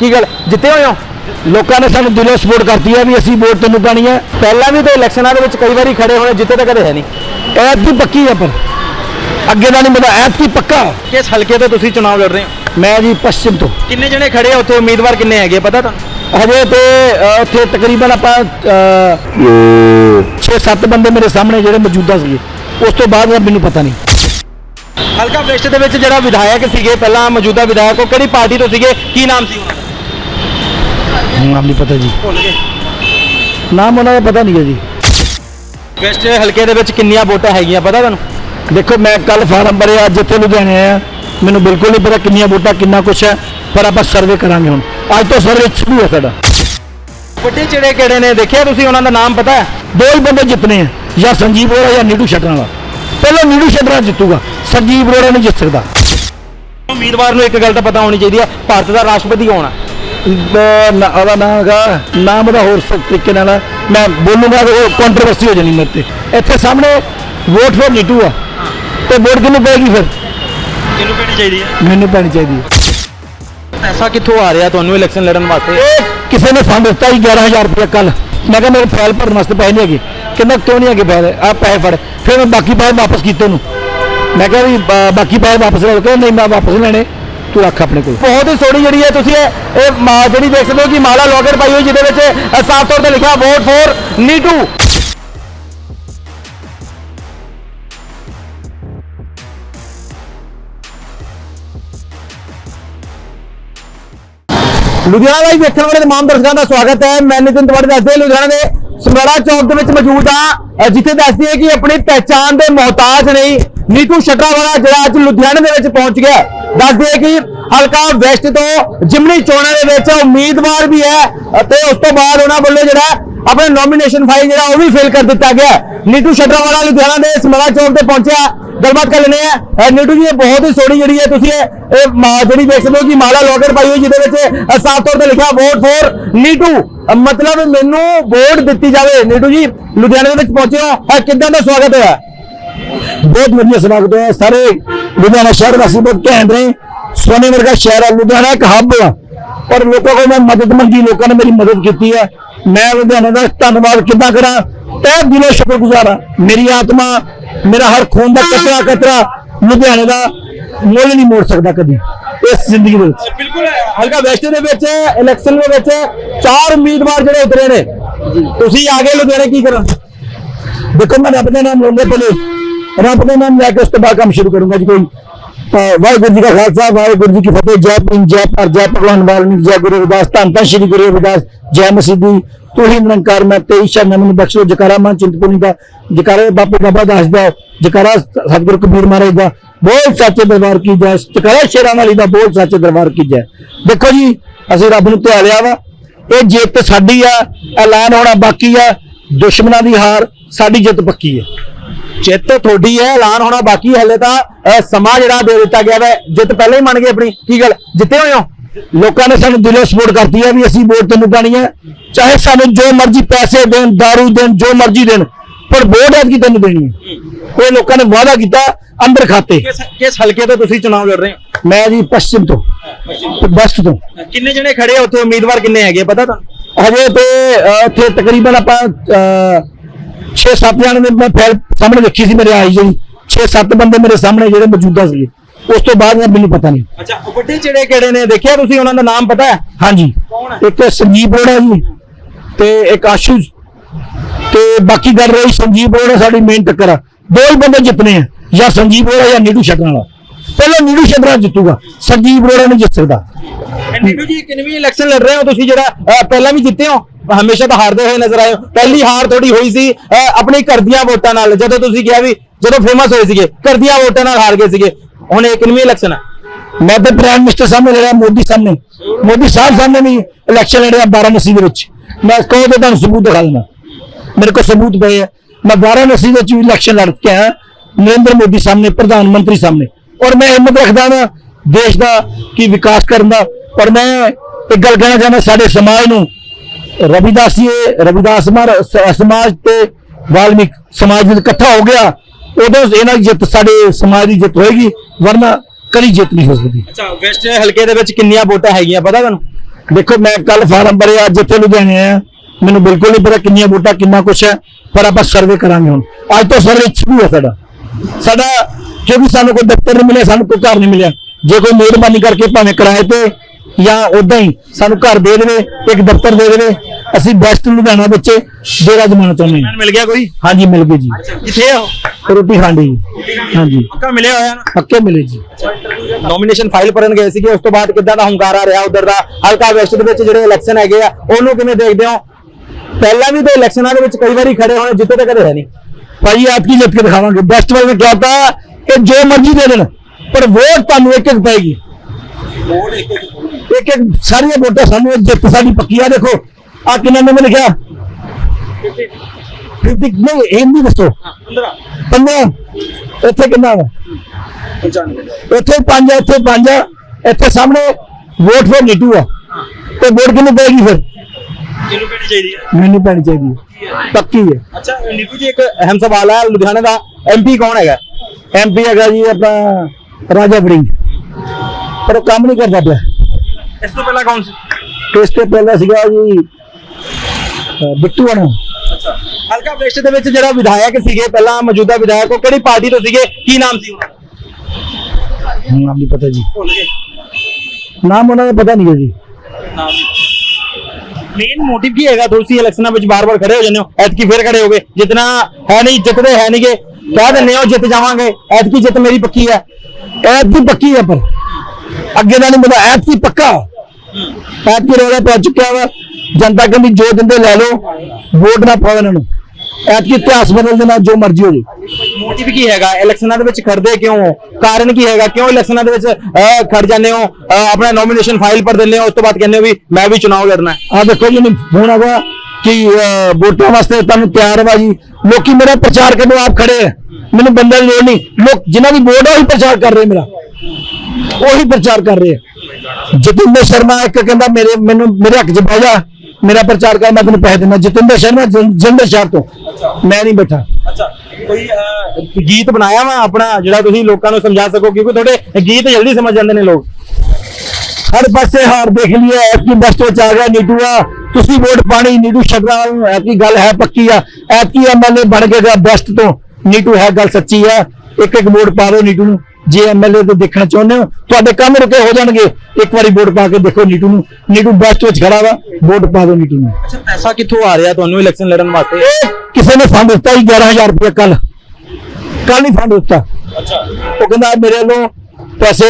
ਕੀ ਗੱਲ ਜਿੱਤੇ ਹੋਏ ਹੋ? ਲੋਕਾਂ ਨੇ ਸਾਨੂੰ ਦਿਲੋਂ ਸਪੋਰਟ ਕਰਤੀ ਹੈ ਵੀ ਅਸੀਂ ਵੋਟ ਤੈਨੂੰ ਪਾਣੀ ਹੈ ਪਹਿਲਾਂ ਵੀ ਤਾਂ ਇਲੈਕਸ਼ਨਾਂ ਦੇ ਵਿੱਚ ਕਈ ਵਾਰੀ ਖੜੇ ਹੋਏ ਜਿੱਤੇ ਤਾਂ ਕਦੇ ਹੈ ਨਹੀਂ। ਐਤ ਦੀ ਪੱਕੀ ਹੈ ਪਰ ਅੱਗੇ ਦਾ ਨਹੀਂ ਪਤਾ ਐਤ ਦੀ ਪੱਕਾ। ਕਿਸ ਹਲਕੇ ਤੋਂ ਤੁਸੀਂ ਚੋਣ ਲੜ ਰਹੇ ਹੋ? ਮੈਂ ਜੀ ਪੱਛਮ ਤੋਂ। ਕਿੰਨੇ ਜਣੇ ਖੜੇ ਆ ਉੱਥੇ? ਉਮੀਦਵਾਰ ਕਿੰਨੇ ਹੈਗੇ ਪਤਾ ਤੁਹਾਨੂੰ? ਹਜੇ ਤੇ ਉੱਥੇ ਤਕਰੀਬਨ ਆਪਾਂ 6-7 ਬੰਦੇ ਮੇਰੇ ਸਾਹਮਣੇ ਜਿਹੜੇ ਮੌਜੂਦਾ ਸੀਗੇ। ਉਸ ਤੋਂ ਬਾਅਦ ਦਾ ਮੈਨੂੰ ਪਤਾ ਨਹੀਂ। ਹਲਕਾ ਵੈਸਟ ਦੇ ਵਿੱਚ ਜਿਹੜਾ ਵਿਧਾਇਕ ਸੀਗੇ ਪਹਿਲਾਂ ਮੌਜੂਦਾ ਵਿਧਾਇਕ ਉਹ ਕਿਹੜੀ ਪਾਰਟੀ ਤੋਂ ਸੀਗੇ? ਕੀ ਨਾਮ ਸੀ ਉਹਨਾਂ ਦਾ? ਨਾਮ ਨਹੀਂ ਪਤਾ ਜੀ। ਭੁੱਲ ਗਏ ਨਾਮ ਉਹਨਾਂ ਦਾ ਪਤਾ ਨਹੀਂ ਹੈ ਜੀ। ਵੈਸਟ ਹਲਕੇ ਦੇ ਵਿੱਚ ਕਿੰਨੀਆਂ ਵੋਟਾਂ ਹੈਗੀਆਂ ਪਤਾ ਤੁਹਾਨੂੰ? ਦੇਖੋ ਮੈਂ ਕੱਲ ਫਾਰਮ ਭਰਿਆ ਅੱਜ ਇੱਥੇ ਲੁਧਿਆਣੇ ਆਇਆ। ਮੈਨੂੰ ਬਿਲਕੁਲ ਨਹੀਂ ਪਤਾ ਕਿੰਨੀਆਂ ਵੋਟਾਂ ਕਿੰਨਾ ਕੁਛ ਹੈ ਪਰ ਆਪਾਂ ਸਰਵੇ ਕਰਾਂਗੇ ਹੁਣ। ਅੱਜ ਤੋਂ ਸਰਵੇ ਸ਼ੁਰੂ ਹੈ ਸਾਡਾ। ਵੱਡੇ ਜਿਹੜੇ ਕਿਹੜੇ ਨੇ? ਦੇਖਿਆ ਤੁਸੀਂ ਉਹਨਾਂ ਦਾ ਨਾਮ ਪਤਾ ਹੈ? ਦੋ ਹੀ ਬੰਦੇ ਜਿੱਤਨੇ ਆ ਜਾਂ ਸੰਜੀਵ ਅਰੋੜਾ ਜਾਂ ਨੀਡੂ ਸ਼ਟਰਾਂ ਵਾਲਾ। ਪਹਿਲਾਂ ਨੀਡੂ ਸ਼ਟਰਾਂ ਜਿੱਤੂਗਾ ਸੰਜੀਵ ਅਰੋੜਾ ਨਹੀਂ ਜਿੱਤ ਸਕਦਾ। ਉਮੀਦਵਾਰ ਨੂੰ ਇੱਕ ਗੱਲ ਤਾਂ ਪਤਾ ਹੋਣੀ ਚਾਹੀਦੀ ਹੈ ਭਾਰਤ ਦਾ ਰਾਸ਼ਟਰਪਤੀ ਕੌਣ ਹੈ ਅਹ ਨਾ- ਉਹਦਾ ਨਾਮ ਹੈਗਾ ਨਾਮ ਉਹਦਾ ਹੋਰ ਸ- ਤਰੀਕੇ ਨਾਲ। ਮੈਂ ਬੋਲੂੰਗਾ ਤੇ ਉਹ ਕੰਟਰੋਵਰਸੀ ਹੋ ਜਾਣੀ ਮੇਰੇ ਤੇ। ਇੱਥੇ ਸਾਹਮਣੇ ਵੋਟ ਫॉर ਨੀਟੂ ਆ। ਤੇ ਵੋਟ ਕਿਹਨੂੰ ਪਏਗੀ ਫਿਰ? ਕਿਹਨੂੰ ਪੈਣੀ ਚਾਹੀਦੀ ਹੈ ਮੈਨੂੰ ਪੈਣੀ ਚਾਹੀਦੀ ਹੈ ਪੈਸਾ ਕਿੱਥੋਂ ਆ ਰਿਹਾ ਤੁਹਾਨੂੰ ਇਲੈਕਸ਼ਨ ਲੜਨ ਵਾਸਤੇ? ਇਹ ਕਿਸੇ ਨੇ ਫੰਡ ਦਿੱਤਾ ਹੀ 11000 ਰੁਪਏ ਕੱਲ ਮੈਂ ਕਿਹਾ ਮੇਰੇ ਫਾਈਲ ਭਰਨ ਵਾਸਤੇ ਪੈਸੇ ਨਹੀਂ ਹੈਗੇ। ਕਹਿੰਦਾ ਕਿਉਂ ਨਹੀਂ ਹੈਗੇ ਪੈਸੇ ਆ ਪੈਸੇ ਫੜ। ਫਿਰ ਮੈਂ ਬਾਕੀ ਪੈਸੇ ਵਾਪਸ ਕੀਤੇ ਉਹਨੂੰ। ਮੈਂ ਕਿਹਾ ਵੀ ਬਾ- ਬਾਕੀ ਪੈਸੇ ਵਾਪਸ ਲੈ ਕੇ ਨਹੀਂ ਮੈਂ ਵਾਪਸ ਲੈਣੇ। ਤੂੰ ਰੱਖ ਆਪਣੇ ਕੋਲ। ਬਹੁਤ ਹੀ ਸੋਹਣੀ ਜਿਹੜੀ ਹੈ ਤੁਸੀਂ ਇਹ ਇਹ ਜਿਹੜੀ ਦੇਖ ਸਕਦੇ ਹੋ ਕਿ ਮਾਲਾ ਲੋਕਰ ਪਾਈ ਹੋਈ, ਜਿਹਦੇ ਵਿੱਚ ਸਾਫ਼ ਤੌਰ ਤੇ ਲਿਖਿਆ vote for Neetu. Ludhiana live ਵੇਖਣ ਵਾਲੇ ਤਮਾਮ ਦਰਸ਼ਕਾਂ ਦਾ ਸਵਾਗਤ ਹੈ। ਮੈਂ ਨਿਤਿਨ ਤਿਵਾੜੀ ਦੱਸਦੇ ਲੁਧਿਆਣਾ ਦੇ ਸਮਰਾਲਾ ਚੌਕ ਦੇ ਵਿੱਚ ਮੌਜੂਦ ਹਾਂ ਜਿੱਥੇ ਦੱਸਦੀ ਹੈ ਕਿ ਆਪਣੀ ਪਹਿਚਾਣ ਦੇ ਮੁਹਤਾਜ ਨਹੀਂ ਨੀਟੂ ਸ਼ਟਰਾਵਾਲਾ ਜਿਹੜਾ ਅੱਜ ਲੁਧਿਆਣੇ ਦੇ ਵਿੱਚ ਪਹੁੰਚ ਗਿਆ ਦੱਸਦੀ ਹੈ ਕਿ ਹਲਕਾ ਵੈਸਟ ਤੋਂ ਜਿਮਨੀ ਚੋਣਾਂ ਦੇ ਵਿੱਚ ਉਮੀਦਵਾਰ ਵੀ ਹੈ ਅਤੇ ਉਸ ਤੋਂ ਬਾਅਦ ਉਹਨਾਂ ਵੱਲੋਂ ਜਿਹੜਾ ਆਪਣਾ ਨੋਮੀਨੇਸ਼ਨ ਫਾਈਲ ਜਿਹੜਾ ਉਹ ਵੀ ਫੇਲ ਕਰ ਦਿੱਤਾ ਗਿਆ ਹੈ। ਨੀਟੂ ਸ਼ਟਰਾਵਾਲਾ ਲੁਧਿਆਣਾ ਦੇ ਸਮਲਾ ਚੌਕ ਤੇ ਪਹੁੰਚਿਆ। ਗੱਲਬਾਤ ਕਰ ਲੈਣੇ ਆ ਨੀਟੂ ਜੀ ਇਹ ਬਹੁਤ ਹੀ ਸੋਹਣੀ ਜਿਹੜੀ ਹੈ ਤੁਸੀਂ ਇਹ ਜਿਹੜੀ ਦੇਖ ਸਕਦੇ ਹੋ ਕਿ ਮਾਲਾ ਲੋਕਰ ਪਾਈ ਹੋਈ ਜਿਹਦੇ ਵਿੱਚ ਸਾਫ਼ ਤੌਰ ਤੇ ਲਿਖਿਆ ਵੋਟ ਫੋਰ ਨੀਟੂ। ਮਤਲਬ ਮੈਨੂੰ ਵੋਟ ਦਿੱਤੀ ਜਾਵੇ। ਨੀਟੂ ਜੀ ਲੁਧਿਆਣੇ ਦੇ ਵਿੱਚ ਪਹੁੰਚੇ ਹੋ। ਅ, ਕਿੱਦਾਂ ਦਾ ਸਵਾਗਤ ਹੋਇਆ? ਬਹੁਤ ਵਧੀਆ ਸਵਾਗਤ ਹੈ ਸਾਰੇ ਲੁਧਿਆਣਾ ਸ਼ਹਿਰ ਵਾਸੀ ਬਹੁਤ ਘੈਂਟ ਰਹੇ ਸੋਨੇ ਵਰਗਾ ਸ਼ਹਿਰ ਹੈ ਲੁਧਿਆਣਾ ਇੱਕ ਹੱਬ ਹੈ ਔਰ ਲੋਕਾਂ ਕੋਲ ਮੈਂ ਮਦਦ ਮੰਗੀ ਲੋਕਾਂ ਨੇ ਮੇਰੀ ਮਦਦ ਕੀਤੀ ਹੈ। ਮੈਂ ਲੁਧਿਆਣਾ ਦਾ ਧੰਨਵਾਦ ਕਿੱਦਾਂ ਕਰਾਂ? ਤਹਿ ਦਿਲੋਂ ਸ਼ੁਕਰਗੁਜ਼ਾਰ ਹਾਂ। ਮੇਰੀ ਆਤਮਾ ਮੇਰਾ ਹਰ ਖੂਨ ਦਾ ਕਤਰਾ ਕਤਰਾ ਲੁਧਿਆਣੇ ਦਾ ਮੁੱਲ ਨਹੀਂ ਮੋੜ ਸਕਦਾ ਕਦੀ ਇਸ ਜ਼ਿੰਦਗੀ ਦੇ ਵਿੱਚ। ਬਿਲਕੁਲ ਹਲਕਾ ਵੈਸਟ ਦੇ ਵਿੱਚ ਇਲੈਕਸ਼ਨ ਦੇ ਵਿੱਚ ਚਾਰ ਉਮੀਦਵਾਰ ਜਿਹੜੇ ਉਤਰੇ ਨੇ। ਤੁਸੀਂ ਆ ਗਏ ਲੁਧਿਆਣੇ ਕੀ ਕਰਨ ਦੇਖੋ ਮੈਂ ਰੱਬ ਦੇ ਨਾਮ ਲਉਂਗਾ ਪਹਿਲੇ ਰੱਬ ਦੇ ਨਾਮ ਲੈ ਕੇ ਉਸ ਤੋਂ ਬਾਅਦ ਕੰਮ ਸ਼ੁਰੂ ਕਰੂੰਗਾ ਜੀ ਕੋਈ। ਵਾਹਿਗੁਰੂ ਜੀ ਕਾ ਖਾਲਸਾ, ਵਾਹਿਗੁਰੂ ਜੀ ਕੀ ਫਤਿਹ। ਜੈ ਭੀਮ, ਜੈ ਭਾਰਤ, ਜੈ ਭਗਵਾਨ ਵਾਲਮੀਕ ਜੈ ਗੁਰੂ ਰਵਿਦਾਸ ਧੰਨ ਧੰਨ ਸ਼੍ਰੀ ਗੁਰੂ ਰਵਿਦਾਸ ਜੈ ਮਸੀਦੀ ਤੂੰ ਹੀ ਨਿਰੰਕਾਰ ਮੈਂ ਤੇ ਈਸ਼ਾ ਮੈਨੂੰ ਬਖਸ਼ੋ ਜਕਾਰਾ ਮਨ ਚਿੰਤਪੁਰਨੀ ਦਾ, ਜਕਾਰਾ ਬਾਪੂ ਬਾਬਾ ਦਾਸ ਦਾ, ਜਕਾਰਾ ਸਤਿਗੁਰੂ ਕਬੀਰ ਮਹਾਰਾਜ ਦਾ, ਬੋਲ ਸੱਚੇ ਦਰਬਾਰ ਕੀ ਜੈ, ਜਕਾਰਾ ਸ਼ੇਰਾਂ ਵਾਲੀ ਦਾ ਬੋਲ ਸੱਚੇ ਦਰਬਾਰ ਕੀ ਜੈ। ਦੇਖੋ ਜੀ, ਅਸੀਂ ਰੱਬ ਨੂੰ ਧਿਆ ਲਿਆ ਵਾ। ਇਹ ਜਿੱਤ ਸਾਡੀ ਆ, ਐਲਾਨ ਹੋਣਾ ਬਾਕੀ ਆ। ਦੁਸ਼ਮਣਾਂ ਦੀ ਹਾਰ, ਸਾਡੀ ਜਿੱਤ ਪੱਕੀ ਹੈ ਜਿੱਤ ਤੁਹਾਡੀ ਹੈ ਐਲਾਨ ਹੋਣਾ ਬਾਕੀ ਹਲੇ ਤਾਂ ਸਮਾਂ ਜਿਹੜਾ ਦੇ ਦਿੱਤਾ ਗਿਆ ਹੈ ਜਿੱਤ ਪਹਿਲਾਂ ਹੀ ਮੰਨ ਗਏ ਆਪਣੀ। ਕੀ ਗੱਲ? ਜਿੱਤੇ ਹੋਏ ਹੋ? ਲੋਕਾਂ ਨੇ ਸਾਨੂੰ ਦਿਲੋਂ ਸਪੋਰਟ ਕਰਤੀ ਹੈ ਵੀ ਅਸੀਂ ਵੋਟ ਤੈਨੂੰ ਪਾਣੀ ਹੈ। ਚਾਹੇ ਸਾਨੂੰ ਜੋ ਮਰਜ਼ੀ ਪੈਸੇ ਦੇਣ दारू ਦੇਣ ਜੋ ਮਰਜ਼ੀ ਦੇਣ ਪਰ ਵੋਟ ਐਤਕੀ ਤੈਨੂੰ ਦੇਣੀ ਹੈ। ਲੋਕਾਂ ਨੇ ਵਾਅਦਾ ਕੀਤਾ ਅੰਦਰ ਖਾਤੇ। ਕਿਸ ਹਲਕੇ ਤੋਂ ਤੁਸੀਂ ਚੋਣ ਲੜ ਰਹੇ ਹੋ? ਮੈਂ ਜੀ ਪੱਛਮ ਤੋਂ। ਵੈਸਟ ਤੋਂ। ਕਿੰਨੇ ਜਣੇ ਖੜੇ ਆ? ਉੱਥੇ ਉਮੀਦਵਾਰ ਕਿੰਨੇ ਹੈਗੇ ਪਤਾ ਤੁਹਾਨੂੰ? ਹਜੇ ਤੇ ਇੱਥੇ ਤਕਰੀਬਨ ਆਪਾਂ 6-7 ਜਣੇ ਨੇ ਮੈਂ ਫੈਲ ਸਾਹਮਣੇ ਰੱਖੀ ਸੀ ਮੇਰੇ ਆਈ ਜਿਹੜੀ। 6-7 ਬੰਦੇ ਮੇਰੇ ਸਾਹਮਣੇ ਜਿਹੜੇ ਮੌਜੂਦਾ ਸੀਗੇ। ਉਸ ਤੋਂ ਬਾਅਦ ਦਾ ਮੈਨੂੰ ਪਤਾ ਨਹੀਂ। ਅੱਛਾ ਵੱਡੇ ਜਿਹੜੇ ਕਿਹੜੇ ਨੇ? ਦੇਖਿਆ ਤੁਸੀਂ ਉਹਨਾਂ ਦਾ ਨਾਮ ਪਤਾ ਹੈ? ਹਾਂਜੀ? ਇੱਕ ਸੰਜੀਵ ਅਰੋੜਾ ਜੀ ਤੇ ਇੱਕ ਆਸ਼ੂ ਤੇ ਬਾਕੀ ਗੱਲ ਰਹੀ ਸੰਜੀਵ ਅਰੋੜਾ ਸਾਡੀ ਮੇਨ ਟੱਕਰ ਆ। ਦੋ ਹੀ ਬੰਦੇ ਜਿੱਤਨੇ ਆ ਜਾਂ ਸੰਜੀਵ ਅਰੋੜਾ ਜਾਂ ਨੀਡੂ ਸ਼ਟਰਾਂ ਵਾਲਾ। ਪਹਿਲਾਂ ਨੀਡੂ ਸ਼ਟਰਾਂ ਜਿੱਤੂਗਾ ਸੰਜੀਵ ਅਰੋੜਾ ਨਹੀਂ ਜਿੱਤ ਸਕਦਾ। ਨੀਟੂ ਜੀ ਕਿੰਨਵੀਂ ਇਲੈਕਸ਼ਨ ਲੜ ਰਹੇ ਹੋ ਤੁਸੀਂ ਜਿਹੜਾ ਪਹਿਲਾਂ ਵੀ ਜਿੱਤੇ ਹੋ? ਹਮੇਸ਼ਾ ਤਾਂ ਹਾਰਦੇ ਹੋਏ ਨਜ਼ਰ ਆਏ ਹੋ। ਪਹਿਲੀ ਹਾਰ ਤੁਹਾਡੀ ਹੋਈ ਸੀ ਅਹ, ਆਪਣੀ ਘਰ ਦੀਆਂ ਵੋਟਾਂ ਨਾਲ। ਜਦੋਂ ਤੁਸੀਂ ਕਿਹਾ ਵੀ ਜਦੋਂ ਫੇਮਸ ਹੋਏ ਸੀਗੇ ਘਰ ਦੀਆਂ ਵੋਟਾਂ ਨਾਲ ਹਾਰ ਗਏ ਸੀਗੇ। ਹੁਣ ਇਹ ਕਿੰਨਵੀਂ ਇਲੈਕਸ਼ਨ ਹੈ ਮੈਂ ਤਾਂ ਪ੍ਰਾਈਮ ਮਿਨਿਸਟਰ ਸਾਹਮਣੇ ਲੜਿਆ ਮੋਦੀ ਸਾਹਮਣੇ। ਮੋਦੀ ਸਾਹਿਬ ਸਾਹਮਣੇ ਵੀ ਇਲੈਕਸ਼ਨ ਲੜਿਆ ਵਾਰਾਣਸੀ ਦੇ ਵਿੱਚ। ਮੈਂ ਕਹੋ ਤੇ ਤੁਹਾਨੂੰ ਸਬੂਤ ਦਿਖਾ ਦਿੰਦਾ ਮੇਰੇ ਕੋਲ ਸਬੂਤ ਪਏ ਆ। ਮੈਂ ਵਾਰਾਣਸੀ ਦੇ ਵਿੱਚ ਵੀ ਇਲੈਕਸ਼ਨ ਲੜ ਕੇ ਆਇਆ। ਨਰਿੰਦਰ ਮੋਦੀ ਸਾਹਮਣੇ ਪ੍ਰਧਾਨ ਮੰਤਰੀ ਸਾਹਮਣੇ। ਔਰ ਮੈਂ ਹਿੰਮਤ ਰੱਖਦਾ ਹਾਂ ਦੇਸ਼ ਦਾ ਕੀ ਵਿਕਾਸ ਕਰਨ ਦਾ। ਔਰ ਮੈਂ ਇੱਕ ਗੱਲ ਕਹਿਣਾ ਚਾਹੁੰਦਾ ਸਾਡੇ ਸਮਾਜ ਨੂੰ ਰਵਿਦਾਸ ਮਹਾਰਾ- ਸ- ਸਮਾਜ ਤੇ ਵਾਲਮੀਕ ਸਮਾਜ ਜਦ ਇਕੱਠਾ ਹੋ ਗਿਆ ਉਦੋਂ ਇਹਨਾਂ ਦੀ ਜਿੱਤ ਸਾਡੇ ਸਮਾਜ ਦੀ ਜਿੱਤ ਹੋਏਗੀ ਵਰਨਾ ਕਦੀ ਜਿੱਤ ਨਹੀਂ ਹੋ ਸਕਦੀ ਅੱਛਾ ਵੈਸਟ ਹਲਕੇ ਦੇ ਵਿੱਚ ਕਿੰਨੀਆਂ ਵੋਟਾਂ ਹੈਗੀਆਂ ਪਤਾ ਤੁਹਾਨੂੰ ਦੇਖੋ ਮੈਂ ਕੱਲ ਫਾਰਮ ਭਰਿਆ ਅੱਜ ਇੱਥੇ ਲੁਧਿਆਣੇ ਆਇਆ ਮੈਨੂੰ ਬਿਲਕੁਲ ਨਹੀਂ ਪਤਾ ਕਿੰਨੀਆਂ ਵੋਟਾਂ ਕਿੰਨਾ ਕੁਛ ਹੈ ਪਰ ਆਪਾਂ ਸਰਵੇ ਕਰਾਂਗੇ ਹੁਣ ਅੱਜ ਤੋਂ ਸਰਵੇ ਸ਼ੁਰੂ ਹੈ ਸਾਡਾ ਸਾਡਾ ਕਿਉਂਕਿ ਸਾਨੂੰ ਕੋਈ ਦਫ਼ਤਰ ਨਹੀਂ ਮਿਲਿਆ ਸਾਨੂੰ ਕੋਈ ਘਰ ਨਹੀਂ ਮਿਲਿਆ ਜੇ ਕੋਈ ਮਿਹਰਬਾਨੀ ਕਰਕੇ ਭਾਵੇਂ ਕਿਰਾਏ ਤੇ ਜਾਂ ਉਦਾਂ ਹੀ ਸਾਨੂੰ ਘਰ ਦੇ ਦੇਵੇ ਇੱਕ ਦਫ਼ਤਰ ਦੇ ਦੇਵੇ ਅਸੀਂ ਬੈਸਟ ਲੁਧਿਆਣਾ ਵਿੱਚ ਡੇਰਾ ਜਮਾਣਾ ਚਾਹੁੰਦੇ ਹਾਂ। ਮਿਲ ਗਿਆ ਕੋਈ? ਹਾਂਜੀ ਮਿਲ ਗਏ ਜੀ। ਕਿੱਥੇ ਆ? ਰੋਟੀ ਖਾਂਡੀ ਹਾਂਜੀ। ਪੱਕਾ ਮਿਲਿਆ ਹੋਇਆ ਨਾ? ਪੱਕੇ ਮਿਲੇ ਜੀ। ਨੋਮੀਨੇਸ਼ਨ ਫਾਈਲ ਕਰਨ ਗਏ ਸੀਗੇ ਉਸ ਤੋਂ ਬਾਅਦ ਕਿੱਦਾਂ ਦਾ ਹੁੰਗਾਰਾ ਰਿਹਾ ਉਧਰ ਦਾ? ਹਲਕਾ ਵੈਸਟ ਦੇ ਵਿੱਚ ਜਿਹੜੇ ਇਲੈਕਸ਼ਨ ਹੈਗੇ ਆ ਉਹਨੂੰ ਕਿਵੇਂ ਦੇਖਦੇ ਹੋ? ਪਹਿਲਾਂ ਵੀ ਤਾਂ ਇਲੈਕਸ਼ਨਾਂ ਦੇ ਵਿੱਚ ਕਈ ਵਾਰੀ ਖੜੇ ਹੋਏ ਜਿੱਤੇ ਤਾਂ ਕਦੇ ਹੈ ਨਹੀਂ ਭਾਈ ਆਪਕੀ ਜਿੱਤ ਕੇ ਦਿਖਾਵਾਂਗੇ। ਬੈਸਟ ਵਾਲੇ ਨੇ ਕਿਹਾ ਤਾਂ ਕਿ ਜੋ ਮਰਜ਼ੀ ਦੇ ਦੇਣ ਪਰ ਵੋਟ ਤੁਹਾਨੂੰ ਇੱਕ ਇੱਕ ਪੈਗੀ ਇੱਕ ਇੱਕ ਸਾਰੀਆਂ ਵੋਟਾਂ ਸਾਨੂੰ ਜਿੱਤ ਸਾਡੀ ਪੱਕੀ ਆ ਦੇਖੋ। ਆ ਕਿੰਨਾ ਨੰਬਰ ਲਿਖਿਆ? 50 ਨਹੀਂ ਇਹ ਨਹੀਂ ਦੱਸੋ। 15 ਇੱਥੇ ਕਿੰਨਾ ਵਾ? ਇੱਥੇ ਪੰਜ ਆ, ਇੱਥੇ ਪੰਜ ਆ, ਇੱਥੇ ਸਾਹਮਣੇ ਵੋਟ ਫॉर ਨੀਟੂ ਆ। ਤੇ ਵੋਟ ਕਿਹਨੂੰ ਪੈਗੀ ਫਿਰ? ਕਿਹਨੂੰ ਪੈਣੀ ਚਾਹੀਦੀ ਹੈ ਮੈਨੂੰ ਪੈਣੀ ਚਾਹੀਦੀ ਹੈ। ਪੱਕੀ ਹੈ ਅੱਛਾ ਨੀਤੂ ਜੀ ਇੱਕ ਅਹਿਮ ਸਵਾਲ ਹੈ ਲੁਧਿਆਣਾ ਦਾ ਐਮਪੀ ਕੌਣ ਹੈਗਾ? ਐਮਪੀ ਹੈਗਾ ਜੀ ਆਪਣਾ ਰਾਜਾ ਵੜਿੰਗ। ਪਰ ਉਹ ਕੰਮ ਨਹੀਂ ਕਰਦਾ ਪਿਆ। ਇਸ ਤੋਂ ਪਹਿਲਾਂ ਕੌਣ ਸੀ? ਇਸ ਤੋਂ ਪਹਿਲਾਂ ਸੀਗਾ ਜੀ ਅਹ ਬਿੱਟੂ ਅਣਾ। ਅੱਛਾ। ਹਲਕਾ ਵੈਸਟ ਦੇ ਵਿੱਚ ਜਿਹੜਾ ਵਿਧਾਇਕ ਸੀਗੇ ਪਹਿਲਾਂ ਮੌਜੂਦਾ ਵਿਧਾਇਕ ਉਹ ਕਿਹੜੀ ਪਾਰਟੀ ਤੋਂ ਸੀਗੇ? ਕੀ ਨਾਮ ਸੀ ਉਹਨਾਂ ਦਾ? ਨਾਮ ਨਹੀਂ ਪਤਾ ਜੀ। ਭੁੱਲ ਗਏ। ਨਾਮ ਉਹਨਾਂ ਦਾ ਪਤਾ ਨਹੀਂ ਹੈ ਜੀ। ਨਾਮ ਮੇਨ ਮੋਟਿਵ ਕੀ ਹੈਗਾ? ਤੁਸੀਂ ਇਲੈਕਸ਼ਨਾਂ ਵਿੱਚ ਬਾਰ-ਬਾਰ ਖੜੇ ਹੋ ਜਾਂਦੇ ਹੋ। ਐਤਕੀ ਫੇਰ ਖੜੇ ਹੋਗੇ। ਜਿਤਨਾ ਹੈ ਨਹੀਂ ਜਿੱਤਦੇ ਹੈ ਨਹੀਂਗੇ। ਕਹਿ ਦਿੰਦੇ ਹੋ ਜਿੱਤ ਜਾਵਾਂਗੇ। ਐਤਕੀ ਜਿੱਤ ਮੇਰੀ ਪੱਕੀ ਹੈ। ਐਤ ਦੀ ਪੱਕੀ ਹੈ ਪਰ। ਅੱਗੇ ਦਾ ਨਹੀਂ ਪਤਾ ਐਤ ਦੀ ਪੱਕਾ। ਐਤ ਕੀ ਰੋਲਾ ਪੈ ਚੁੱਕਿਆ ਵਾ। ਜਨਤਾ ਕਹਿੰਦੀ ਜੋ ਦਿੰਦੇ ਲੈ ਲਓ ਵੋਟ ਨਾ ਪਾਓ ਇਹਨਾਂ ਨੂੰ। ਐਤ ਕੀ ਇਤਿਹਾਸ ਬਦਲ ਦੇਣਾ ਜੋ ਮਰਜ਼ੀ ਹੋ ਜੇ। ਮੋਟਿਵ ਕੀ ਹੈਗਾ? ਇਲੈਕਸ਼ਨਾਂ ਦੇ ਵਿੱਚ ਖੜਦੇ ਕਿਉਂ? ਹੋ ਕਾਰਨ ਕੀ ਹੈਗਾ? ਕਿਉਂ ਇਲੈਕਸ਼ਨਾਂ ਦੇ ਵਿੱਚ ਖੜ ਜਾਂਦੇ ਹੋ? ਆਪਣਾ ਨੋਮੀਨੇਸ਼ਨ ਫਾਈਲ ਪਰ ਦਿੰਦੇ ਹੋ? ਉਸ ਤੋਂ ਬਾਅਦ ਕਹਿੰਦੇ ਹੋ ਵੀ ਮੈਂ ਵੀ ਚੁਣਾਵ ਲੜਨਾ ਹੈ। ਆ ਦੇਖੋ ਜੀ ਫੋਨ ਆਗਾ ਕਿ ਵੋਟਾਂ ਵਾਸਤੇ ਤੁਹਾਨੂੰ ਤਿਆਰ ਵਾ ਜੀ। ਲੋਕੀ ਮੇਰਾ ਪ੍ਰਚਾਰ ਕਰਨ ਆਪ ਖੜੇ ਆ। ਮੈਨੂੰ ਬੰਦੇ ਦੀ ਲੋੜ ਨਹੀਂ। ਲੋਕ ਜਿਨ੍ਹਾਂ ਦੀ ਵੋਟ ਆ ਉਹੀ ਪ੍ਰਚਾਰ ਕਰ ਰਹੇ ਮੇਰਾ। ਉਹੀ ਪ੍ਰਚਾਰ ਕਰ ਰਹੇ ਆ। ਜਤਿੰਦਰ ਸ਼ਰਮਾ ਇੱਕ ਕਹਿੰਦਾ ਮੇਰੇ ਮੈਨੂੰ ਮੇਰੇ ਹੱਕ 'ਚ ਬਹਿ ਜਾ। ਮੇਰਾ ਪ੍ਰਚਾਰ ਕਰ ਮੈਂ ਤੈਨੂੰ ਪੈਸੇ ਦਿੰਦਾ। ਜਤਿੰਦਰ ਸ਼ਰਮਾ ਜਲੰਧਰ ਸ਼ਹਿਰ ਤੋਂ। ਮੈਂ ਨਹੀਂ ਬੈਠਾ। ਅੱਛਾ ਕੋਈ ਗੀਤ ਬਣਾਇਆ ਵਾ ਆਪਣਾ ਜਿਹੜਾ ਤੁਸੀਂ ਲੋਕਾਂ ਨੂੰ ਸਮਝਾ ਸਕੋ? ਕਿਉਂਕਿ ਤੁਹਾਡੇ ਗੀਤ ਜਲਦੀ ਸਮਝ ਜਾਂਦੇ ਨੇ ਲੋਕ। ਹਰ ਪਾਸੇ ਹਾਰ ਦੇਖ ਲਿਆ ਐਤਕੀ ਬੈਸਟ ਵਿੱਚ ਆ ਗਿਆ ਨੀਟੂ ਆ। ਤੁਸੀਂ ਵੋਟ ਪਾਣੀ ਨੀਟੂ ਸ਼ਕਰਾ ਨੂੰ ਐਤਕੀ ਗੱਲ ਹੈ ਪੱਕੀ ਆ। ਐਤਕੀ ਐਮਐਲਏ ਬਣ ਕੇ ਗਿਆ ਬੈਸਟ ਤੋਂ। ਨੀਟੂ ਹੈ ਗੱਲ ਸੱਚੀ ਆ। ਇੱਕ ਇੱਕ ਵੋਟ ਪਾ ਦਿਓ ਨੀਟੂ ਨੂੰ। ਜੇ ਐਮਐਲਏ ਤੋਂ ਦੇਖਣਾ ਚਾਹੁੰਦੇ ਹੋ ਤੁਹਾਡੇ ਕੰਮ ਰੁਕੇ ਹੋ ਜਾਣਗੇ। ਇੱਕ ਵਾਰੀ ਵੋਟ ਪਾ ਕੇ ਦੇਖੋ ਨੀਟੂ ਨੂੰ। ਨੀਟੂ ਬੈਸਟ ਵਿੱਚ ਖੜਾ ਵਾ ਵੋਟ ਪਾ ਦਿਓ ਨੀਟੂ ਨੂੰ। ਅੱਛਾ ਪੈਸਾ ਕਿੱਥੋਂ ਆ ਰਿਹਾ ਤੁਹਾਨੂੰ ਇਲੈਕਸ਼ਨ ਲੜਨ ਵਾਸਤੇ? ਕਿਸੇ ਨੇ ਫੰਡ ਦਿੱਤਾ ਜੀ 11000 ਰੁਪਏ ਕੱਲ ਕੱਲ ਹੀ ਫੰਡ ਦਿੱਤਾ। ਅੱਛਾ। ਉਹ ਕਹਿੰਦਾ ਮੇਰੇ ਵੱਲੋਂ ਪੈਸੇ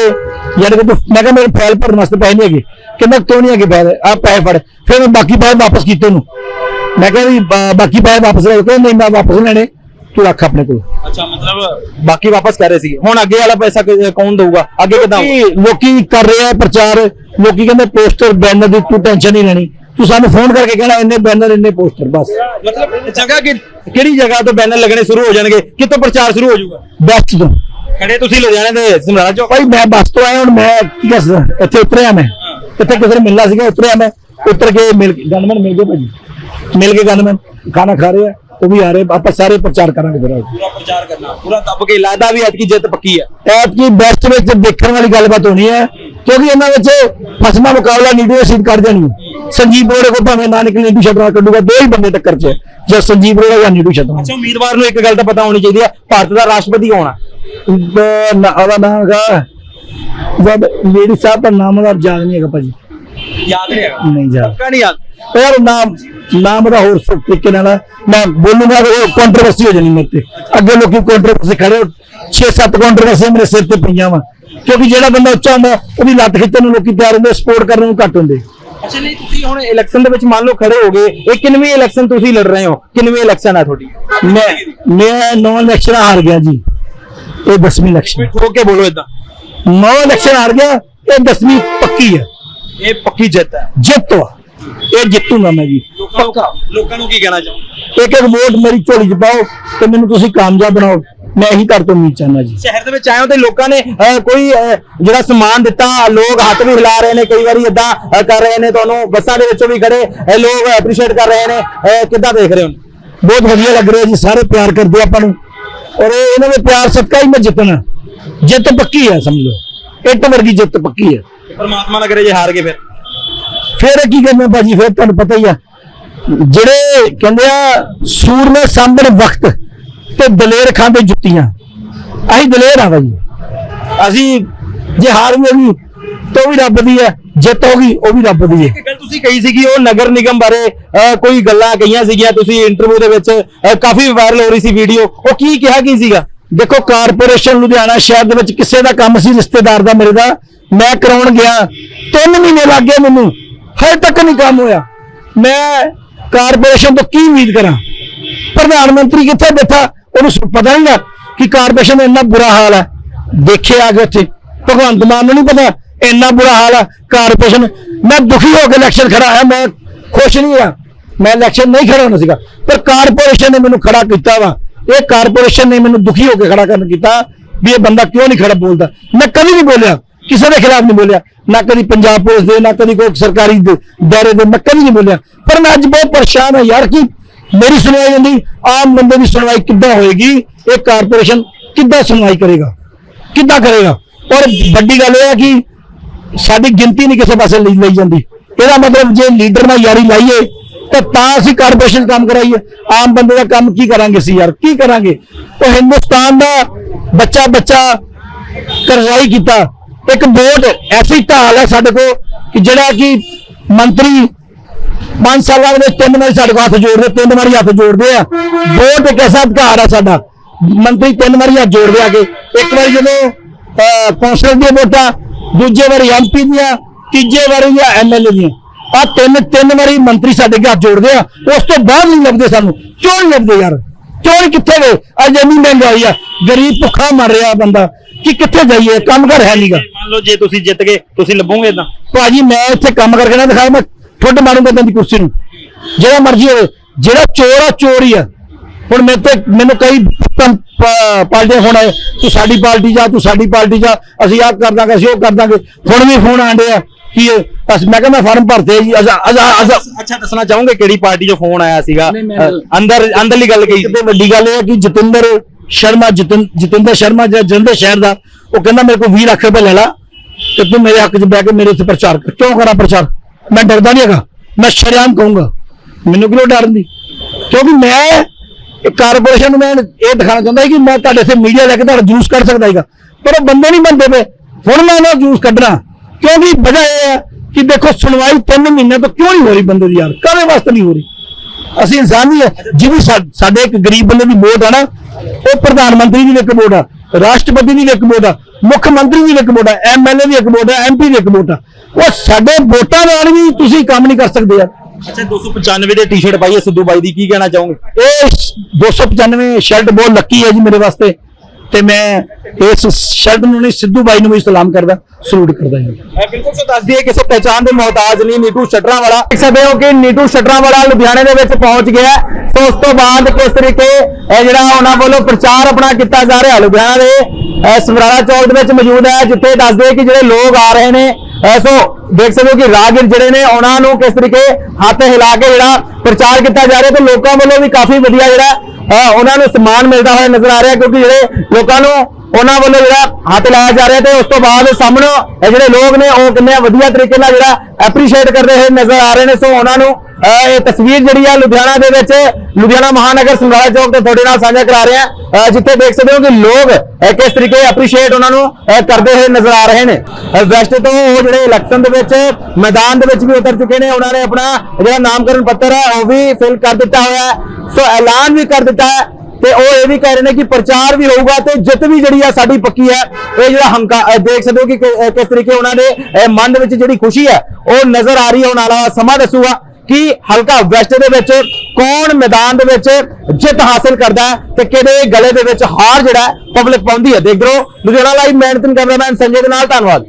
ਯਾਨੀ ਕਿ ਮੈਂ ਕਿਹਾ ਮੇਰੇ ਫਾਈਲ ਭਰਨ ਵਾਸਤੇ ਪੈਸੇ ਨਹੀਂ ਹੈਗੇ। ਕਹਿੰਦਾ ਕਿਉਂ ਨਹੀਂ ਹੈਗੇ ਪੈਸੇ ਆ ਪੈਸੇ ਫੜ। ਫਿਰ ਮੈਂ ਬਾਕੀ ਪੈਸੇ ਵਾਪਸ ਕੀਤੇ ਉਹਨੂੰ। ਮੈਂ ਕਿਹਾ ਵੀ ਬਾਕੀ ਪੈਸੇ ਵਾਪਸ ਲੈ ਕਹਿੰਦਾ ਨਹੀਂ ਮੈਂ ਵਾਪਸ ਲੈਣੇ। ਤੂੰ ਰੱਖ ਆਪਣੇ ਕੋਲ। ਅੱਛਾ ਮਤਲਬ ਬਾਕੀ ਵਾਪਸ ਕਰ ਰਹੇ ਸੀ ਹੁਣ ਅੱਗੇ ਵਾਲਾ ਪੈਸਾ ਕਿ- ਕੌਣ ਦਊਗਾ? ਅੱਗੇ ਕਿਦਾਂ ਲੋਕੀ ਲੋਕੀ ਕਰ ਰਹੇ ਆ ਪ੍ਰਚਾਰ। ਲੋਕੀ ਕਹਿੰਦੇ ਪੋਸਟਰ ਬੈਨਰ ਦੀ ਤੂੰ ਟੈਨਸ਼ਨ ਨਹੀਂ ਲੈਣੀ। ਤੂੰ ਸਾਨੂੰ ਫੋਨ ਕਰਕੇ ਕਹਿਣਾ ਇੰਨੇ ਬੈਨਰ ਇੰਨੇ ਪੋਸਟਰ ਬਸ। ਮਤਲਬ ਜਗ੍ਹਾ ਕਿ ਕਿਹੜੀ ਜਗ੍ਹਾ ਤੋਂ ਬੈਨਰ ਲੱਗਣੇ ਸ਼ੁਰੂ ਹੋ ਜਾਣਗੇ? ਕਿੱਥੋਂ ਪ੍ਰਚਾਰ ਸ਼ੁਰੂ ਹੋ ਜਾਊਗਾ? ਬੈਸਟ ਤੋਂ। ਖੜੇ ਤੁਸੀਂ ਲੁਧਿਆਣੇ ਦੇ ਸਮਰਾਲਾ ਚੌਕ? ਭਾਈ ਮੈਂ ਬੱਸ ਤੋਂ ਆਇਆ ਹੁਣ ਮੈਂ ਕੀ ਦੱਸਦਾ ਇੱਥੇ ਉਤਰਿਆ ਮੈਂ। ਇੱਥੇ ਕਿਸੇ ਨੇ ਮਿਲਣਾ ਸੀਗਾ ਉਤਰਿਆ ਮੈਂ। ਉਤਰ ਕੇ ਮਿਲ ਗਨਮਨ ਮਿਲ ਗਏ ਭਾਜੀ। ਮਿਲ ਕੇ ਗਨਮਨ। ਖਾਣਾ ਖਾ ਰਹੇ ਆ। ਉਹ ਵੀ ਆ ਰਹੇ ਆਪਾਂ ਸਾਰੇ ਪ੍ਰਚਾਰ ਕਰਾਂਗੇ ਫਿਰ। ਪੂਰਾ ਪ੍ਰਚਾਰ ਕਰਨਾ ਪੂਰਾ ਦੱਬ ਕੇ ਲੱਗਦਾ ਵੀ ਐਤਕੀ ਜਿੱਤ ਪੱਕੀ ਹੈ। ਐਪ ਕੀ ਬੈਸਟ ਵਿੱਚ ਦੇਖਣ ਵਾਲੀ ਗੱਲਬਾਤ ਹੋਣੀ ਹੈ ਕਿਉਂਕਿ ਇਹਨਾਂ ਵਿੱਚ ਫਸਮਾ ਮੁਕਾਬਲਾ ਨੀਡੂ ਸੀਟ ਕਰ ਜਾਣੀ ਹੈ। ਸੰਜੀਵ ਬਰੋੜੇ ਕੋ ਭਾਵੇਂ ਨਾ ਨਿਕਲੇ ਨੀਡੂ ਸ਼ਟਰਾ ਕੱਢੂਗਾ ਦੋ ਹੀ ਬੰਦੇ ਟੱਕਰ 'ਚ ਹੈ, ਜਾਂ ਸੰਜੀਵ ਬਰੋੜਾ ਜਾਂ ਨੀਡੂ ਸ਼ਟਰਾ ਅੱਛਾ ਉਮੀਦਵਾਰ ਨੂੰ ਇੱਕ ਗੱਲ ਤਾਂ ਪਤਾ ਹੋਣੀ ਚਾਹੀਦੀ ਹੈ ਭਾਰਤ ਦਾ ਰਾਸ਼ਟਰਪਤੀ ਕੌਣ ਆ ਉਹਦਾ ਨਾਮ ਹੈਗਾ ਜਦ ਲੇਡੀ ਸਾਹਿਬ ਦਾ ਨਾਮ ਉਹਦਾ ਯਾਦ ਨਹੀਂ ਹੈਗਾ ਭਾਜੀ। ਯਾਦ ਨਹੀਂ ਹੈਗਾ। ਨਹੀਂ ਯਾਦ। ਪੱਕਾ ਨਹੀਂ ਯਾਦ? ਯਾਰ ਨਾਮ ਨਾਮ ਦਾ ਹੋਰ ਸਭ ਤਰੀਕੇ ਨਾਲ ਹੈ। ਮੈਂ ਬੋਲੂੰਗਾ ਤਾਂ ਉਹ ਕੰਟਰੋਵਰਸੀ ਹੋ ਜਾਣੀ ਮੇਰੇ ਤੇ। ਅੱਗੇ ਲੋਕੀ ਕੰਟਰੋਵਰਸੀ ਖੜੇ 6-7 ਕੰਟਰੋਵਰਸੀ ਮੇਰੇ ਸਿਰ ਤੇ ਪਈਆਂ ਵਾ। ਕਿਉਂਕਿ ਜਿਹੜਾ ਬੰਦਾ ਉੱਚਾ ਹੁੰਦਾ ਉਹਦੀ ਲੱਤ ਖਿੱਚਣ ਨੂੰ ਲੋਕੀ ਤਿਆਰ ਹੁੰਦੇ ਸਪੋਰਟ ਕਰਨ ਨੂੰ ਘੱਟ ਹੁੰਦੇ। ਅੱਛਾ ਨਹੀਂ ਤੁਸੀਂ ਹੁਣ ਇਲੈਕਸ਼ਨ ਦੇ ਵਿੱਚ ਮੰਨ ਲਓ ਖੜੇ ਹੋ ਗਏ ਇਹ ਕਿੰਨਵੀਂ ਇਲੈਕਸ਼ਨ ਤੁਸੀਂ ਲੜ ਰਹੇ ਹੋ? ਕਿੰਨਵੀਂ ਇਲੈਕਸ਼ਨ ਹੈ ਤੁਹਾਡੀ? ਮੈਂ ਮੈਂ ਨੌ ਇਲੈਕਸ਼ਨ ਹਾਰ ਗਿਆ ਜੀ। ਇਹ 10ਵੀਂ ਇਲੈਕਸ਼ਨ ਠੋਕ ਕੇ ਬੋਲੋ ਇਦਾਂ ਨੌ ਇਲੈਕਸ਼ਨ ਹਾਰ ਗਿਆ ਇਹ 10ਵੀਂ ਪੱਕੀ ਹੈ। ਇਹ ਪੱਕੀ ਜਿੱਤ ਹੈ। ਜਿੱਤ ਵਾ। ਇਹ ਜਿੱਤੂਗਾ ਮੈਂ ਜੀ। ਲੋਕਾਂ ਨੂੰ ਲੋਕਾਂ ਨੂੰ ਕੀ ਕਹਿਣਾ ਚਾਹੋ ਇੱਕ ਇੱਕ ਵੋਟ ਮੇਰੀ ਝੋਲੀ 'ਚ ਪਾਓ ਤੇ ਮੈਨੂੰ ਤੁਸੀਂ ਕਾਮਯਾਬ ਬਣਾਓ। ਮੈਂ ਇਹੀ ਕਰ ਤੋਂ ਉਮੀਦ ਚਾਹੁੰਦਾ ਜੀ। ਸ਼ਹਿਰ ਦੇ ਵਿੱਚ ਆਏ ਹੋ ਤੇ ਲੋਕਾਂ ਨੇ ਅਹ, ਕੋਈ ਅਹ, ਜਿਹੜਾ ਸਮਾਨ ਦਿੱਤਾ ਲੋਕ ਹੱਥ ਵੀ ਹਿਲਾ ਰਹੇ ਨੇ ਕਈ ਵਾਰੀ ਇਦਾਂ ਕਰ ਰਹੇ ਨੇ ਤੁਹਾਨੂੰ ਬੱਸਾਂ ਦੇ ਵਿੱਚੋਂ ਵੀ ਖੜੇ ਲੋਕ ਐਪਰੀਸ਼ੀਏਟ ਕਰ ਰਹੇ ਨੇ ਅਹ, ਕਿੱਦਾਂ ਦੇਖ ਰਹੇ ਹੋ? ਬਹੁਤ ਵਧੀਆ ਲੱਗ ਰਿਹਾ ਜੀ ਸਾਰੇ ਪਿਆਰ ਕਰਦੇ ਆਪਾਂ ਨੂੰ। ਔਰ ਇਹ ਇਹਨਾਂ ਦੇ ਪਿਆਰ ਸਦਕਾ ਹੀ ਮੈਂ ਜਿੱਤਣਾ। ਜਿੱਤ ਪੱਕੀ ਹੈ ਸਮਝੋ ਇੱਟ ਵਰਗੀ ਜਿੱਤ ਪੱਕੀ ਹੈ। ਪਰਮਾਤਮਾ ਨਾ ਕਰੇ ਜੇ ਹਾਰ ਗਏ ਫਿਰ। ਫਿਰ ਕੀ ਕਰਨਾ ਭਾਜੀ? ਫਿਰ ਤੁਹਾਨੂੰ ਪਤਾ ਹੀ ਆ। ਜਿਹੜੇ ਕਹਿੰਦੇ ਆ ਸੂਰ ਨੇ ਸਾਂਭਣ ਵਕਤ ਤੇ ਦਲੇਰ ਖਾਂਦੇ ਜੁੱਤੀਆਂ। ਅਸੀਂ ਦਲੇਰ ਆ ਭਾਜੀ। ਅਸੀਂ ਜੇ ਹਾਰ ਵੀ ਹੋਗੀ ਤਾਂ ਵੀ ਰੱਬ ਦੀ ਹੈ। ਜਿੱਤ ਹੋਗੀ ਉਹ ਵੀ ਰੱਬ ਦੀ ਹੈ। ਇੱਕ ਗੱਲ ਤੁਸੀਂ ਕਹੀ ਸੀਗੀ ਉਹ ਨਗਰ ਨਿਗਮ ਬਾਰੇ ਕੋਈ ਗੱਲਾਂ ਕਹੀਆਂ ਸੀਗੀਆਂ। ਤੁਸੀਂ ਇੰਟਰਵਿਊ ਦੇ ਵਿੱਚ ਕਾਫੀ ਵਾਇਰਲ ਹੋ ਰਹੀ ਸੀ ਵੀਡੀਓ ਉਹ ਕੀ ਕਿਹਾ ਕੀ ਸੀਗਾ? ਦੇਖੋ ਕਾਰਪੋਰੇਸ਼ਨ ਲੁਧਿਆਣਾ ਸ਼ਹਿਰ ਦੇ ਵਿੱਚ ਕਿਸੇ ਦਾ ਕੰਮ ਸੀ ਰਿਸ਼ਤੇਦਾਰ ਦਾ ਮੇਰੇ ਦਾ। ਮੈਂ ਕਰਾਉਣ ਗਿਆ। 3 ਮਹੀਨੇ ਲੱਗ ਗਏ ਮੈਨੂੰ। ਹਜੇ ਤੱਕ ਨਹੀਂ ਕੰਮ ਹੋਇਆ। ਮੈਂ ਕਾਰਪੋਰੇਸ਼ਨ ਤੋਂ ਕੀ ਉਮੀਦ ਕਰਾਂ? ਪ੍ਰਧਾਨ ਮੰਤਰੀ ਕਿੱਥੇ ਬੈਠਾ? ਉਹਨੂੰ ਪਤਾ ਨਹੀਂ ਨਾ ਕਿ ਕਾਰਪੋਰੇਸ਼ਨ ਦਾ ਇੰਨਾ ਬੁਰਾ ਹਾਲ ਹੈ। ਦੇਖੇ ਆ ਕੇ ਉੱਥੇ। ਭਗਵੰਤ ਮਾਨ ਨੂੰ ਨਹੀਂ ਪਤਾ ਇੰਨਾ ਬੁਰਾ ਹਾਲ ਹੈ ਕਾਰਪੋਰੇਸ਼ਨ। ਮੈਂ ਦੁਖੀ ਹੋ ਕੇ ਇਲੈਕਸ਼ਨ ਖੜਾ ਆਇਆ ਮੈਂ ਖੁਸ਼ ਨਹੀਂ ਹੋਇਆ। ਮੈਂ ਇਲੈਕਸ਼ਨ ਨਹੀਂ ਖੜਾ ਹੋਣਾ ਸੀਗਾ। ਪਰ ਕਾਰਪੋਰੇਸ਼ਨ ਨੇ ਮੈਨੂੰ ਖੜਾ ਕੀਤਾ ਵਾ। ਇਹ ਕਾਰਪੋਰੇਸ਼ਨ ਨੇ ਮੈਨੂੰ ਦੁਖੀ ਹੋ ਕੇ ਖੜਾ ਕਰਨ ਕੀਤਾ ਵੀ ਇਹ ਬੰਦਾ ਕਿਉਂ ਨਹੀਂ ਖੜਾ ਬੋਲਦਾ? ਮੈਂ ਕਦੀ ਨਹੀਂ ਬੋਲਿਆ। ਕਿਸੇ ਦੇ ਖਿਲਾਫ ਨਹੀਂ ਬੋਲਿਆ। ਨਾ ਕਦੀ ਪੰਜਾਬ ਪੁਲਿਸ ਦੇ, ਨਾ ਕਦੀ ਕੋਈ ਸਰਕਾਰੀ ਦਾਇਰੇ ਦੇ, ਮੈਂ ਕਦੀ ਨਹੀਂ ਬੋਲਿਆ। ਪਰ ਮੈਂ ਅੱਜ ਬਹੁਤ ਪਰੇਸ਼ਾਨ ਹਾਂ ਯਾਰ ਕਿ ਮੇਰੀ ਸੁਣਵਾਈ ਹੁੰਦੀ, ਆਮ ਬੰਦੇ ਦੀ ਸੁਣਵਾਈ ਕਿੱਦਾਂ ਹੋਏਗੀ, ਇਹ ਕਾਰਪੋਰੇਸ਼ਨ ਕਿੱਦਾਂ ਸੁਣਵਾਈ ਕਰੇਗਾ, ਕਿੱਦਾਂ ਕਰੇਗਾ? ਔਰ ਵੱਡੀ ਗੱਲ ਇਹ ਹੈ ਕਿ ਸਾਡੀ ਗਿਣਤੀ ਨਹੀਂ ਕਿਸੇ ਪਾਸੇ ਲਈ ਲਈ ਜਾਂਦੀ। ਇਹਦਾ ਮਤਲਬ ਜੇ ਲੀਡਰ ਨਾਲ ਯਾਰੀ ਲਾਈਏ, ਤਾਂ ਤਾਂ ਅਸੀਂ ਕਾਰਪੋਰੇਸ਼ਨ ਕੰਮ ਕਰਾਈਏ। ਆਮ ਬੰਦੇ ਦਾ ਕੰਮ ਕੀ ਕਰਾਂਗੇ ਸੀ ਯਾਰ? ਕੀ ਕਰਾਂਗੇ? ਉਹ ਹਿੰਦੁਸਤਾਨ ਦਾ ਬੱਚਾ ਬੱਚਾ ਕਰਜ਼ਾਈ ਕੀਤਾ। ਇੱਕ ਵੋਟ ਐਸੀ ਢਾਲ ਹੈ ਸਾਡੇ ਕੋਲ ਕਿ ਜਿਹੜਾ ਕਿ ਮੰਤਰੀ ਪੰਜ ਸਾਲਾਂ ਦੇ ਤਿੰਨ ਵਾਰੀ ਸਾਡੇ ਕੋਲ ਹੱਥ ਜੋੜਦੇ ਤਿੰਨ ਵਾਰੀ ਹੱਥ ਜੋੜਦੇ ਆ। ਵੋਟ ਇੱਕ ਐਸਾ ਅਧਿਕਾਰ ਆ ਸਾਡਾ ਮੰਤਰੀ ਤਿੰਨ ਵਾਰੀ ਹੱਥ ਜੋੜਦੇ ਆ ਕੇ ਇੱਕ ਵਾਰੀ ਜਦੋਂ ਅਹ, ਕੌਂਸਲਰ ਦੀਆਂ ਵੋਟਾਂ ਦੂਜੇ ਵਾਰੀ ਐਮਪੀ ਦੀਆਂ ਤੀਜੇ ਵਾਰੀ ਜਾਂ ਐਮਐਲਏ ਦੀਆਂ। ਆ ਤਿੰਨ ਤਿੰਨ ਵਾਰੀ ਮੰਤਰੀ ਸਾਡੇ ਹੱਥ ਜੋੜਦੇ ਆ ਉਸ ਤੋਂ ਬਾਅਦ ਨਹੀਂ ਲੱਭਦੇ ਸਾਨੂੰ। ਕਿਉਂ ਨਹੀਂ ਲੱਭਦੇ ਯਾਰ? ਚੋਣ ਕਿੱਥੇ ਗਏ? ਅੱਜ ਇੰਨੀ ਮਹਿੰਗਾਈ ਆ ਗਰੀਬ ਭੁੱਖਾ ਮਰ ਰਿਹਾ ਬੰਦਾ। ਕਿ ਕਿੱਥੇ ਜਾਈਏ? ਕੰਮ ਘਰ ਹੈ ਨਹੀਂਗਾ ਮੰਨ ਲਓ ਜੇ ਤੁਸੀਂ ਜਿੱਤ ਗਏ ਤੁਸੀਂ ਲੱਭੋਗੇ ਇਦਾਂ ਭਾਜੀ ਮੈਂ ਇੱਥੇ ਕੰਮ ਕਰਕੇ ਨਾ ਦਿਖਾਇਆ ਮੈਂ ਠੁੱਡ ਮਾਰੂੰਗਾ ਤੈਨੂੰ ਕੁਰਸੀ ਨੂੰ। ਜਿਹੜਾ ਮਰਜ਼ੀ ਹੋਵੇ ਜਿਹੜਾ ਚੋਰ ਆ ਚੋਰ ਹੀ ਆ। ਹੁਣ ਮੈਂ ਤੇ ਮੈਨੂੰ ਕਈ ਪਾਰਟੀਆਂ ਫੋਨ ਆਏ ਤੂੰ ਸਾਡੀ ਪਾਰਟੀ ਜਾ ਤੂੰ ਸਾਡੀ ਪਾਰਟੀ ਜਾ ਅਸੀਂ ਆਹ ਕਰ ਦਾਂਗੇ ਅਸੀਂ ਉਹ ਕਰ ਦਾਂਗੇ। ਹੁਣ ਵੀ ਫੋਨ ਆਂਡੇ ਆ ਕਿ ਅਸ ਮੈਂ ਕਹਿੰਦਾ ਫਾਰਮ ਭਰਤੇ ਜੀ ਅਸਾਂ ਅਸਾਂ ਅੱਛਾ ਦੱਸਣਾ ਚਾਹੋਗੇ ਕਿਹੜੀ ਪਾਰਟੀ ਚੋਂ ਫੋਨ ਆਇਆ ਸੀਗਾ? ਅੰਦਰ ਅੰਦਰਲੀ ਗੱਲ ਕਹੀ। ਕਿਤੇ ਵੱਡੀ ਗੱਲ ਇਹ ਹੈ ਕਿ ਜਤਿੰਦਰ ਸ਼ਰਮਾ ਜਤਿੰ, ਜਤਿੰਦਰ ਸ਼ਰਮਾ ਜਿਹੜਾ ਜਲੰਧਰ ਸ਼ਹਿਰ ਦਾ, ਉਹ ਕਹਿੰਦਾ ਮੇਰੇ ਕੋਲ 20 ਲੱਖ ਰੁਪਏ ਲੈ ਲਾ ਤੇ ਤੂੰ ਮੇਰੇ ਹੱਕ 'ਚ ਬਹਿ ਕੇ ਮੇਰੇ ਉੱਤੇ ਪ੍ਰਚਾਰ ਕਰ। ਕਿਉਂ ਕਰਾਂ ਪ੍ਰਚਾਰ? ਮੈਂ ਡਰਦਾ ਨਹੀਂ ਹੈਗਾ। ਮੈਂ ਸ਼ਰਿਆਮ ਕਹੂੰਗਾ। ਮੈਨੂੰ ਕਿਉਂ ਡਰਨ ਦੀ? ਕਿਉਂਕਿ ਮੈਂ ਇਹ ਕਾਰਪੋਰੇਸ਼ਨ ਨੂੰ ਮੈਂ ਇਹ ਦਿਖਾਣਾ ਚਾਹੁੰਦਾ ਸੀ ਕਿ ਮੈਂ ਤੁਹਾਡੇ ਇੱਥੇ ਮੀਡੀਆ ਲੈ ਕੇ ਤੁਹਾਡਾ ਜੂਸ ਕੱਢ ਸਕਦਾ ਹੈਗਾ ਪਰ ਉਹ ਬੰਦੇ ਨਹੀਂ ਮੰਨਦੇ ਪਏ। ਹੁਣ ਮੈਂ ਉਹਨਾਂ ਜੂਸ ਕੱਢਣਾ। ਕਿਉਂਕਿ ਵਜ੍ਹਾ ਇਹ ਹੈ ਕਿ ਦੇਖੋ ਸੁਣਵਾਈ 3 ਮਹੀਨੇ ਤੋਂ ਕਿਉਂ ਨਹੀਂ ਹੋ ਰਹੀ ਬੰਦੇ ਦੀ ਯਾਰ? ਕਾਹਦੇ ਵਾਸਤੇ ਨਹੀਂ ਹੋ ਰਹੀ? ਅਸੀਂ ਇਨਸਾਨ ਹੀ ਹੈ ਸਾ- ਸਾਡੇ ਇੱਕ ਗਰੀਬ ਬੰਦੇ ਦੀ ਵੋਟ ਆ ਨਾ ਉਹ ਪ੍ਰਧਾਨ ਮੰਤਰੀ ਦੀ ਇੱਕ ਵੋਟ ਆ ਰਾਸ਼ਟਰਪਤੀ ਦੀ ਇੱਕ ਵੋਟ ਆ ਮੁੱਖ ਮੰਤਰੀ ਦੀ ਇੱਕ ਵੋਟ ਆ ਐਮਐਲਏ ਦੀ ਇੱਕ ਵੋਟ ਆ ਐਮਪੀ ਦੀ ਇੱਕ ਵੋਟ ਆ। ਉਹ ਸਾਡੇ ਵੋਟਾਂ ਨਾਲ ਵੀ ਤੁਸੀਂ ਕੰਮ ਨਹੀਂ ਕਰ ਸਕਦੇ ਯਾਰ। ਅੱਛਾ 295 ਦੇ ਟੀ-ਸ਼ਰਟ ਪਾਈ ਹੈ ਸਿੱਧੂ ਬਾਈ ਦੀ ਕੀ ਕਹਿਣਾ ਚਾਹੋਗੇ? ਇਹ 295 ਸ਼ਰਟ ਬਹੁਤ ਲੱਕੀ ਹੈ ਜੀ ਮੇਰੇ ਵਾਸਤੇ। ਤੇ ਮੈਂ ਇਸ ਸ਼ਰਟ ਨੂੰ ਨਹੀਂ, ਸਿੱਧੂ ਬਾਈ ਨੂੰ ਵੀ ਸਲਾਮ ਕਰਦਾ, ਸਲੂਟ ਕਰਦਾ ਜੀ। ਬਿਲਕੁਲ ਸੋ ਦੱਸ ਦਈਏ ਕਿਸੇ ਪਹਿਚਾਣ ਦੇ ਮੁਹਤਾਜ ਨਹੀਂ, ਨੀਟੂ ਸ਼ਟਰਾਂ ਵਾਲਾ ਦੇਖ ਸਕਦੇ ਹੋ ਕਿ ਨੀਟੂ ਸ਼ਟਰਾਂ ਵਾਲਾ ਲੁਧਿਆਣੇ ਦੇ ਵਿੱਚ ਪਹੁੰਚ ਗਿਆ ਸੋ ਉਸ ਤੋਂ ਬਾਅਦ ਕਿਸ ਤਰੀਕੇ ਇਹ ਜਿਹੜਾ ਉਹਨਾਂ ਵੱਲੋਂ ਪ੍ਰਚਾਰ ਆਪਣਾ ਕੀਤਾ ਜਾ ਰਿਹਾ, ਲੁਧਿਆਣਾ ਦੇ ਸਮਰਾਲਾ ਚੌਕ ਦੇ ਵਿੱਚ ਮੌਜੂਦ ਹੈ, ਜਿੱਥੇ ਦੱਸਦੇ ਕਿ ਜਿਹੜੇ ਲੋਕ ਆ ਰਹੇ ਨੇ ਸੋ ਦੇਖ ਸਕਦੇ ਹੋ ਕਿ ਰਾਹਗੀਰ ਜਿਹੜੇ ਨੇ, ਉਹਨਾਂ ਨੂੰ ਕਿਸ ਤਰੀਕੇ ਹੱਥ ਹਿਲਾ ਕੇ ਜਿਹੜਾ ਪ੍ਰਚਾਰ ਕੀਤਾ ਜਾ ਰਿਹਾ, ਤੇ ਲੋਕਾਂ ਵੱਲੋਂ ਵੀ ਕਾਫੀ ਵਧੀਆ ਜਿਹੜਾ ਉਹਨਾਂ ਨੂੰ ਸਨਮਾਨ ਮਿਲਦਾ ਹੋਇਆ ਨਜ਼ਰ ਆ ਰਿਹਾ ਕਿਉਂਕਿ ਜਿਹੜੇ ਲੋਕਾਂ ਨੂੰ ਉਹਨਾਂ ਵੱਲੋਂ ਜਿਹੜਾ ਹੱਥ ਲਾਇਆ ਜਾ ਰਿਹਾ ਤੇ ਉਸ ਤੋਂ ਬਾਅਦ ਸਾਹਮਣੇ ਜਿਹੜੇ ਲੋਕ ਨੇ, ਉਹ ਕਿੰਨੇ ਵਧੀਆ ਤਰੀਕੇ ਨਾਲ ਜਿਹੜਾ ਐਪਰੀਸ਼ੀਏਟ ਕਰਦੇ ਹੋਏ ਨਜ਼ਰ ਆ ਰਹੇ ਨੇ, ਸੋ ਉਹਨਾਂ ਨੂੰ ਇਹ ਤਸਵੀਰ ਜਿਹੜੀ ਆ ਲੁਧਿਆਣਾ ਦੇ ਵਿੱਚ, ਲੁਧਿਆਣਾ ਮਹਾਨਗਰ ਸਮਰਾਲਾ ਚੌਕ ਤੇ ਤੁਹਾਡੇ ਨਾਲ ਸਾਂਝਾ ਕਰਾ ਰਹੇ। ਆ ਜਿੱਥੇ ਦੇਖ ਸਕਦੇ ਹੋ ਕਿ ਲੋਕ ਕਿਸ ਤਰੀਕੇ ਐਪਰੀਸ਼ੀਏਟ ਉਹਨਾਂ ਨੂੰ ਕਰਦੇ ਹੋਏ ਨਜ਼ਰ ਆ ਰਹੇ ਨੇ। ਵੈਸਟ ਤੋਂ ਉਹ ਜਿਹੜੇ ਇਲੈਕਸ਼ਨ ਦੇ ਵਿੱਚ ਮੈਦਾਨ ਦੇ ਵਿੱਚ ਵੀ ਉਤਰ ਚੁੱਕੇ ਨੇ, ਉਹਨਾਂ ਨੇ ਆਪਣਾ ਜਿਹੜਾ ਨਾਮਕਰਨ ਪੱਤਰ ਹੈ ਉਹ ਵੀ ਫਿਲ ਕਰ ਦਿੱਤਾ ਹੋਇਆ ਹੈ। ਸੋ ਐਲਾਨ ਵੀ ਕਰ ਦਿੱਤਾ ਹੈ ਤੇ ਉਹ ਇਹ ਵੀ ਕਹਿ ਰਹੇ ਨੇ ਕਿ ਪ੍ਰਚਾਰ ਵੀ ਹੋਊਗਾ ਤੇ ਜਿੱਤ ਵੀ ਜਿਹੜੀ ਆ ਸਾਡੀ ਪੱਕੀ ਹੈ। ਇਹ ਜਿਹੜਾ ਹੰਕਾ ਦੇਖ ਸਕਦੇ ਹੋ ਕਿ ਕਿਸ ਤਰੀਕੇ ਉਹਨਾਂ ਦੇ ਮਨ ਦੇ ਵਿੱਚ ਜਿਹੜੀ ਖੁਸ਼ੀ ਹੈ, ਉਹ ਨਜ਼ਰ ਆ ਰਹੀ ਹੈ ਉਹਨਾਂ ਵਾਲਾ ਸਮਾਂ ਦੱਸੂਗਾ। ਕਿ ਹਲਕਾ ਵੈਸਟ ਦੇ ਵਿੱਚ ਕੌਣ ਮੈਦਾਨ ਦੇ ਵਿੱਚ ਜਿੱਤ ਹਾਸਲ ਕਰਦਾ ਤੇ ਕਿਹਦੇ ਗਲੇ ਦੇ ਵਿੱਚ ਹਾਰ ਜਿਹੜਾ ਪਬਲਿਕ ਪਾਉਂਦੀ ਹੈ? ਦੇਖ ਰਹੋ ਲੁਧਿਆਣਾ ਲਾਈਵ ਮੈਂ ਕੈਮਰਾਮੈਨ ਸੰਜੇ ਦੇ ਨਾਲ, ਧੰਨਵਾਦ।